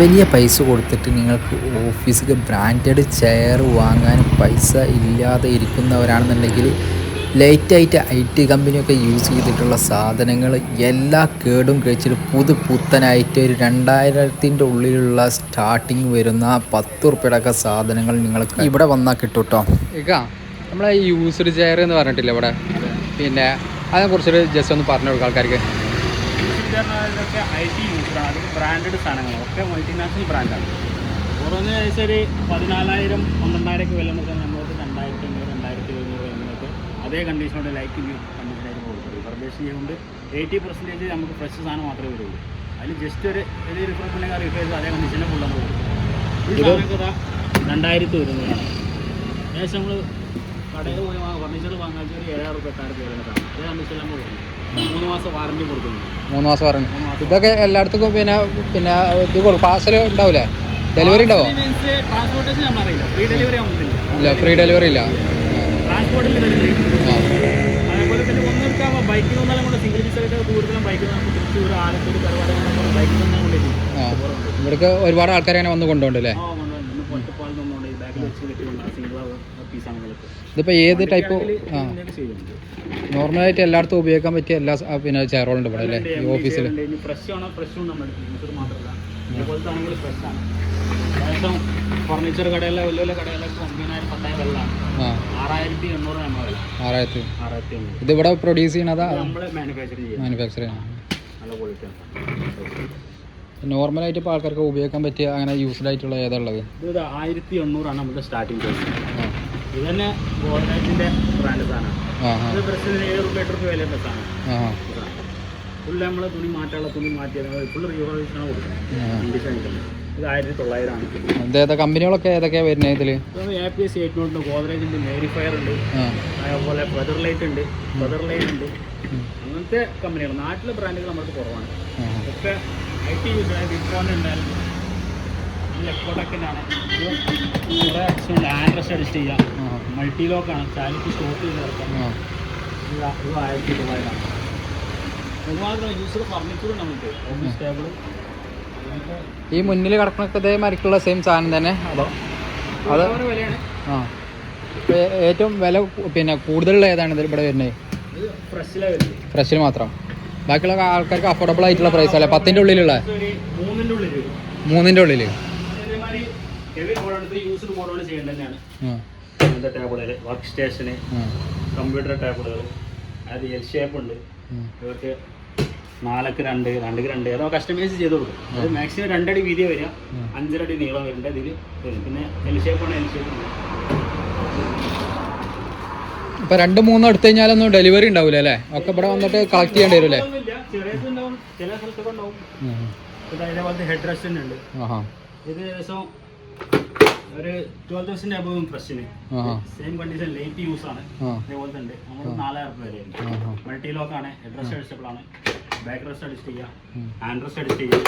വലിയ പൈസ കൊടുത്തിട്ട് നിങ്ങൾക്ക് ഓഫീസിൽ ബ്രാൻഡഡ് ചെയർ വാങ്ങാൻ പൈസ ഇല്ലാതെ ഇരിക്കുന്നവരാണെന്നുണ്ടെങ്കിൽ ലേറ്റായിട്ട് ഐ ടി കമ്പനിയൊക്കെ യൂസ് ചെയ്തിട്ടുള്ള സാധനങ്ങൾ എല്ലാ കേടും കഴിച്ചിട്ട് പുതു പുത്തനായിട്ട് ഒരു രണ്ടായിരത്തിന്റെ ഉള്ളിലുള്ള സ്റ്റാർട്ടിങ് വരുന്ന പത്ത് ഉറുപ്പിയുടെയൊക്കെ സാധനങ്ങൾ നിങ്ങൾക്ക് ഇവിടെ വന്നാൽ കിട്ടും കേട്ടോ നമ്മളെ യൂസ്ഡ് ചെയർ എന്ന് പറഞ്ഞിട്ടില്ല ഇവിടെ? പിന്നെ അതിനെ കുറിച്ചൊരു ജസ്റ്റ് ഒന്ന് പറഞ്ഞു കൊടുക്കാം ആൾക്കാർക്ക്. ഇതൊക്കെ ഐ ടി യൂസറാണ് അത് ബ്രാൻഡഡ് സാധനങ്ങളാണ്. ഒക്കെ മൾട്ടിനാഷണൽ ബ്രാൻഡാണ് ഓരോന്ന് ഏകദേശം ഒരു പതിനാലായിരം പന്ത്രണ്ടായിരം ഒക്കെ വില നമുക്ക് നമ്മൾക്ക് രണ്ടായിരത്തി അഞ്ഞൂറ് രണ്ടായിരത്തി എഴുന്നൂറ് എന്നൊക്കെ അതേ കണ്ടീഷനോട് ലൈക്ക് കണ്ടീഷനായിട്ട് കൊടുക്കും റിഫർബേഷൻ ചെയ്യുന്നുണ്ട് എയ്റ്റി പെർസെന്റേജ് നമുക്ക് ഫ്രഷ് സാധനം മാത്രമേ വരുള്ളൂ. അതിൽ ജസ്റ്റ് ഒരു റിഫർബിളിനെ റിഫർ ചെയ്ത് അതേ കണ്ടീഷനിൽ കൊള്ളാൻ കൊടുക്കും ഈ സാധനമൊക്കെ രണ്ടായിരത്തി വരുന്നതാണ് ഏകദേശം നമ്മൾ കടയിൽ പോയി ഫർണിച്ചർ വാങ്ങാൻ ഒരു ഏഴായിരം റുപ്യ എട്ടായിരം രൂപ വരുന്ന അതേ കണ്ടീഷനിൽ നമ്മൾ കൊടുക്കും മൂന്ന് മാസം വാറണ്ടി മൂന്ന് മാസം വാറണ്ടി ഇതൊക്കെ എല്ലായിടത്തും പിന്നെ പിന്നെ ഇത് പാർസൽ ഉണ്ടാവില്ലേ ഡെലിവറി ഉണ്ടാവോ? ട്രാൻസ്പോർട്ടേഷൻ നമ്മളറിയില്ല ഫ്രീ ഡെലിവറി ഇല്ല ഫ്രീ ഡെലിവറി ഇല്ല. ട്രാൻസ്പോർട്ടിൽ ഡെലിവറി ആ. അതേപോലെ തന്നെ ഒന്നെടുക്കാൻ ബൈക്കിൽ വന്നാലും സിംഗിൾ കൂടുതലും ബൈക്കിൽ നമുക്ക് തൃശ്ശൂർ ആലത്തൂർ കരുവാട് ബൈക്കിൽ വന്നാൽ ഇവിടേക്ക് ഒരുപാട് ആൾക്കാർ അങ്ങനെ വന്ന് കൊണ്ടുപോകണ്ടല്ലേ ആ കൊണ്ടുവന്നു ഇന്ന് പൊട്ടപ്പാൽ നിന്നുകൊണ്ട് ബാക്കിൽ വെച്ച് കെട്ടി കൊണ്ടാണ് സിംഗിൾ പീസാണ് നിങ്ങൾക്ക് ഇതിപ്പോൾ ഏത് ടൈപ്പ് നോർമലായിട്ട് എല്ലായിടത്തും ഉപയോഗിക്കാൻ പറ്റിയ എല്ലാ പിന്നെ ചെയറുകളുണ്ട് ഇവിടെ അല്ലേ? ഈ ഓഫീസിൽ ഫ്രഷ് ആണോ ഫ്രഷും നമ്മൾ യൂസർ മാത്രമല്ല. ഇതുപോലത്തെ ആണെങ്കിൽ ഫ്രഷ് ആണ്. ഏകദേശം ഫർണിച്ചർ കടയിലെ വലിയ വലിയ കടയിലൊക്കെ ഒമ്പതിനായിരം പത്തായിരം വെള്ളമാണ്. ആ. ആറായിരത്തി എണ്ണൂറ് നമ്മൾ വില. ആറായിരത്തി. ആറായിരത്തി എണ്ണൂറ്. ഇത് ഇവിടെ പ്രൊഡ്യൂസ് ചെയ്യണതാ? നമ്മൾ മാനുഫാക്ചർ ചെയ്യാം മാനുഫാക്ചർ നല്ല ക്വാളിറ്റിയാണ് നോർമലായിട്ട് ഇപ്പോൾ ആൾക്കാർക്ക് ഉപയോഗിക്കാൻ പറ്റിയ അങ്ങനെ യൂസ്ഡ് ആയിട്ടുള്ള ഏതാ ഉള്ളത്? ഇത് ആയിരത്തി എണ്ണൂറാണ് നമ്മുടെ സ്റ്റാർട്ടിംഗ് പ്രൈസ് ഇത് തന്നെ ഗോൾഡിന്റെ ബ്രാൻഡ് സാധനമാണ് ആ ഇത് ഏഴ് റുപ്യ എട്ട് റുപ്യ വിലയുടെ സാധനം. ഫുള്ള് നമ്മൾ തുണി മാറ്റാനുള്ള തുണി മാറ്റിയത് ഫുള്ള് റീവോൾയൂഷനാണ് കൊടുക്കുന്നത്. കണ്ടീഷൻ ഇത് ആയിരത്തി തൊള്ളായിരമാണ് ഇത് കമ്പനികളൊക്കെ ഏതൊക്കെയാണ് വരുന്നത് ഇതിൽ? ഇത് എ പി എസ് എയ്റ്റ് ഉണ്ട് മേരിഫയർ ഉണ്ട് അതേപോലെ ഫെദർ ലൈറ്റ് ഉണ്ട് ഫെദർ ലൈൻ ഉണ്ട്. അങ്ങനത്തെ കമ്പനികൾ നാട്ടിലെ ബ്രാൻഡുകൾ നമുക്ക് കുറവാണ്. ഒക്കെ ഐ ടി വിപ്രോൺ ഉണ്ടായിരുന്നു. ലെക്കോടക്കനാണ് കുറേ ആൻഡ്രസ് അഡ്ജസ്റ്റ് ചെയ്യാം. മൾട്ടി ലോക്കാണ് ചാലിക്ക് സ്റ്റോക്ക് ചെയ്ത് ഇറക്കാം ഇത് ആയിരത്തി തൊള്ളായിരമാണ് ഒരുപാട് യൂസർ ഫർണിച്ചറും നമുക്ക് ഓഫീസ് അങ്ങനത്തെ ഈ മുന്നിൽ കിടക്കണൊക്കെ ഇതേ മരിക്കുള്ള സെയിം സാധനം തന്നെ. അതോ? അത് ആ. ഏറ്റവും വില പിന്നെ കൂടുതലുള്ള ഏതാണ് ഇതിൽ ഇവിടെ വരുന്നത്? ഫ്രഷിൽ മാത്രം. ബാക്കിയുള്ള ആൾക്കാർക്ക് അഫോർഡബിൾ ആയിട്ടുള്ള പ്രൈസ് അല്ലേ? പത്തിന്റെ ഉള്ളിലുള്ള? മൂന്നിന്റെ ഉള്ളിൽ വർക്ക് സ്റ്റേഷന് കമ്പ്യൂട്ടർ ടേബിളുകൾ അത് എൽ ഷേപ്പ് ഉണ്ട്. ഇവർക്ക് നാലക്ക് രണ്ട് രണ്ടക്ക് രണ്ട്. ഏതോ കസ്റ്റമൈസ് ചെയ്ത് കൊടുക്കും. അത് മാക്സിമം രണ്ടടി വീതിയെ വരിക. അഞ്ചരടി നീളം വരേണ്ട ഇതിൽ വരും. പിന്നെ എൽ ഷേപ്പ് ആണ് എൽ ഷേപ്പ് ഇപ്പൊ രണ്ട് മൂന്നും എടുത്തു കഴിഞ്ഞാലൊന്നും ഡെലിവറി ഉണ്ടാവില്ല അല്ലേ? ഒക്കെ ഇവിടെ വന്നിട്ട് കളക്ട് ചെയ്യേണ്ടി വരും അല്ലേ ചില സ്ഥലത്തൊക്കെ ഉണ്ടാവും. ഹെഡ് റെസ്റ്റ് ഉണ്ട്. ആഹാ. ഇത് ഏകദേശം ഒരു ട്വൽവ് തൗസൻഡ് അബവും ഫ്രഷിന് സെയിം കണ്ടീഷൻ ലൈറ്റ് യൂസ് ആണ്. അതേപോലെ തന്നെ നമ്മൾ നാലായിരം രൂപ വരെ മൾട്ടി ലോക്ക് ആണ്. ഹെഡ് റെസ്റ്റ് ആണ്. ബാക്ക് റെസ്റ്റ് അഡ്ജസ്റ്റ് ചെയ്യാം. ഹാൻഡ് റെസ്റ്റ് അഡ്ജസ്റ്റ് ചെയ്യാം.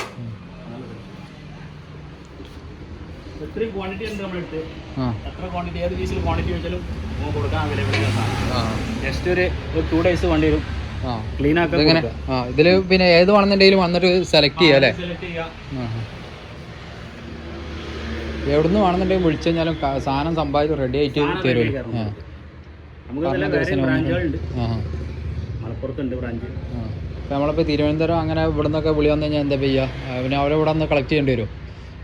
ക്വാണ്ടിറ്റി ഉണ്ട് നമ്മളെടുത്ത് ആ. എത്ര ക്വാണ്ടിറ്റി ഏത് ക്വാണ്ടിറ്റി വെച്ചാലും നമുക്ക് കൊടുക്കാൻ അവൈലബിൾ സാധനം ആ. ജസ്റ്റ് ഒരു ഒരു ടു ഡേയ്സ് വണ്ടി വരും. ആ. ക്ലീൻ ആക്കാൻ ഇതിൽ പിന്നെ ഏത് വേണമെന്നുണ്ടെങ്കിലും വന്നിട്ട് സെലക്ട് ചെയ്യാം അല്ലേ. എവിടുന്ന് വേണമെന്നുണ്ടെങ്കിൽ വിളിച്ചു കഴിഞ്ഞാലും സാധനം സമ്പാദിച്ച് റെഡി ആയിട്ട് തരും. നമുക്ക് ബ്രാഞ്ചുകളുണ്ട് മലപ്പുറത്തുണ്ട് ബ്രാഞ്ച്. ഇപ്പൊ നമ്മളിപ്പോൾ തിരുവനന്തപുരം അങ്ങനെ ഇവിടെ നിന്നൊക്കെ വിളി വന്നു കഴിഞ്ഞാൽ എന്താ ചെയ്യുക പിന്നെ അവരെ ഇവിടെ നിന്ന് കളക്ട് ചെയ്യേണ്ടി വരും.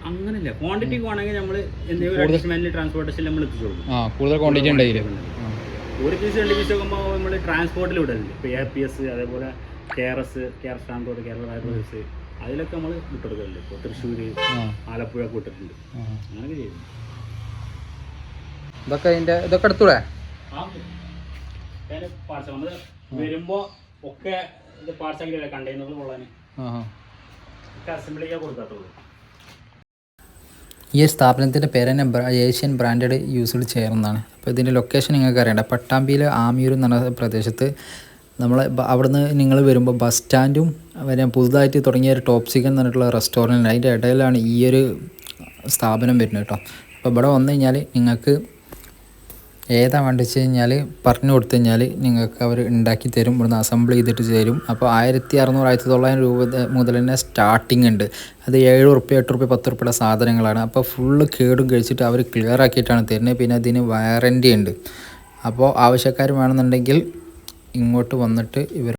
അങ്ങനെയല്ല ക്വാണ്ടിറ്റി വേണമെങ്കിൽ നമ്മൾ എന്തെങ്കിലും ട്രാൻസ്പോർട്ടേഷൻ നമ്മൾ എത്തിച്ചു കൊടുക്കും ആ കൂടുതൽ ക്വാണ്ടിറ്റി ഉണ്ടെങ്കിൽ ഒരു പീസ് രണ്ട് പീസ് നോക്കുമ്പോൾ നമ്മൾ ട്രാൻസ്പോർട്ടിൽ വിടലുണ്ട് ഇപ്പോൾ എ പി എസ് അതേപോലെ K R S K R transport Kerala riders അതിലൊക്കെ നമ്മൾ വിട്ടെടുക്കലുണ്ട് ഇപ്പോൾ തൃശ്ശൂർ ആലപ്പുഴ കൂട്ടിട്ടുണ്ട്. അങ്ങനെയൊക്കെ ചെയ്തു ഇതൊക്കെ അതിന്റെ ഇതൊക്കെ എടുത്തൂടെ? വരുമ്പോൾ ഒക്കെ ഇത് പാർസൽ ആക്കിയില്ല കണ്ടെയ്നറിൽ കൊള്ളാൻ ആഹാ. ഒക്കെ അസംബിൾ ചെയ്യാൻ കൊടുക്കാത്തുള്ളൂ. ഈ സ്ഥാപനത്തിന്റെ പേര് തന്നെ ഏഷ്യൻ ബ്രാൻഡഡ് യൂസ്ഡ് ചെയർ എന്നാണ് അപ്പോൾ ഇതിന്റെ ലൊക്കേഷൻ നിങ്ങൾക്ക് അറിയണ്ട. പട്ടാമ്പിയിൽ ആമിയൂർ എന്ന പറഞ്ഞ പ്രദേശത്ത് നമ്മൾ അവിടുന്ന് നിങ്ങൾ വരുമ്പോൾ ബസ് സ്റ്റാൻഡും വരെ പുതുതായിട്ട് തുടങ്ങിയ ഒരു ടോപ്പ് സിക്കൻ എന്ന് പറഞ്ഞിട്ടുള്ള റെസ്റ്റോറന്റ് അതിന്റെ ഇടയിലാണ് ഈ ഒരു സ്ഥാപനം വരുന്നത് കേട്ടോ. അപ്പോൾ ഇവിടെ വന്നു കഴിഞ്ഞാൽ നിങ്ങൾക്ക് ഏതാ വേണ്ടത് വെച്ച് കഴിഞ്ഞാൽ പറഞ്ഞു കൊടുത്തു കഴിഞ്ഞാൽ നിങ്ങൾക്ക് അവർ ഉണ്ടാക്കി തരും ഇവിടുന്ന് അസംബിൾ ചെയ്തിട്ട് തരും. അപ്പോൾ ആയിരത്തി അറുന്നൂറ് ആയിരത്തി തൊള്ളായിരം രൂപ മുതൽ തന്നെ സ്റ്റാർട്ടിങ് ഉണ്ട്. അത് ഏഴ് ഉറുപ്പ്യ എട്ട് ഉറുപ്പ്യ പത്ത് ഉറുപ്പ്യയുടെ സാധനങ്ങളാണ്. അപ്പോൾ ഫുള്ള് കേടും കഴിച്ചിട്ട് അവർ ക്ലിയർ ആക്കിയിട്ടാണ് തരുന്നത്. പിന്നെ അതിന് വാറന്റി ഉണ്ട്. അപ്പോൾ ആവശ്യക്കാർ വേണമെന്നുണ്ടെങ്കിൽ ഇങ്ങോട്ട് വന്നിട്ട് ഇവർ